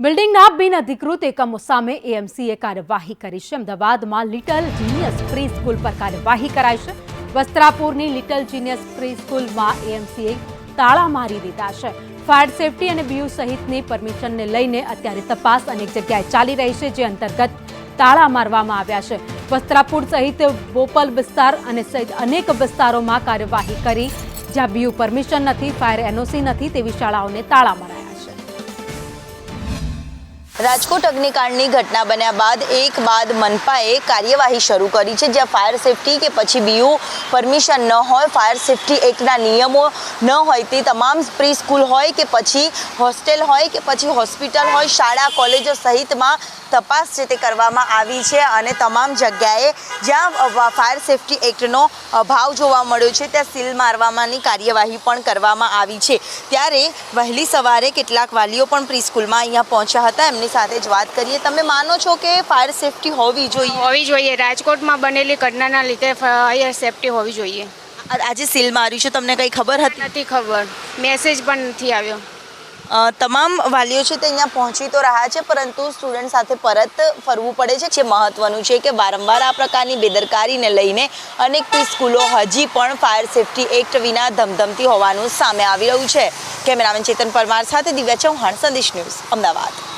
બિલ્ડિંગના બિન અધિકૃત એકમો સામે એએમસીએ કાર્યવાહી કરી છે. અમદાવાદમાં લિટલ જીનિયસ પ્રી સ્કૂલ પર કાર્યવાહી કરાઈ છે. વસ્ત્રાપુરની લિટલ જીનિયસ પ્રી સ્કૂલમાં એએમસીએ તાળા મારી દીધા છે. ફાયર સેફટી અને બીયુ સહિતની પરમિશનને લઈને અત્યારે તપાસ અનેક જગ્યાએ ચાલી રહી છે, જે અંતર્ગત તાળા મારવામાં આવ્યા છે. વસ્ત્રાપુર સહિત બોપલ વિસ્તાર અને સહિત અનેક વિસ્તારોમાં કાર્યવાહી કરી, જ્યાં બીયુ પરમિશન નથી, ફાયર એનઓસી નથી, તેવી શાળાઓને તાળા મરાયા રાજકોટ અગ્નિકાંડની ઘટના બન્યા બાદ એક બાદ મનપાએ કાર્યવાહી શરૂ કરી છે, જ્યાં ફાયર સેફટી કે પછી બીયુ પરમિશન ન હોય, ફાયર સેફટી એક્ટના નિયમો ન હોય, તે તમામ પ્રી સ્કૂલ હોય કે પછી હોસ્ટેલ હોય કે પછી હોસ્પિટલ હોય, શાળા, કોલેજો સહિતમાં તપાસ છે તે કરવામાં આવી છે અને તમામ જગ્યાએ જ્યાં ફાયર સેફટી એક્ટનો અભાવ જોવા મળ્યો છે, ત્યાં સીલ મારવામાંની કાર્યવાહી પણ કરવામાં આવી છે. ત્યારે વહેલી સવારે કેટલાક વાલીઓ પણ પ્રી સ્કૂલમાં અહીંયા પહોંચ્યા હતા, એમની સાથે જ વાત કરીએ. તમે માનો છો કે ફાયર સેફટી હોવી જોઈએ? હોવી જોઈએ. રાજકોટમાં બનેલી ઘટનાના લીધે ફાયર સેફટી હોવી જોઈએ. આ- આજે સીલ માર્યું છે. તમને કંઈ ખબર હતી? નથી ખબર. મેસેજ પણ નથી આવ્યો. તમામ વાલીઓ છે તે અહીંયા પહોંચી તો રહ્યા છે પરંતુ સ્ટુડન્ટ સાથે પરત ફરવું પડે છે. જે મહત્વનું છે કે વારંવાર આ પ્રકારની બેદરકારીને લઈને અનેક સ્કૂલો હજી પણ ફાયર સેફટી એક્ટ વિના ધમધમતી હોવાનું સામે આવી રહ્યું છે. કેમેરામેન ચેતન પરમાર સાથે દિવ્યા ચૌહાણ સંદેશ ન્યૂઝ અમદાવાદ.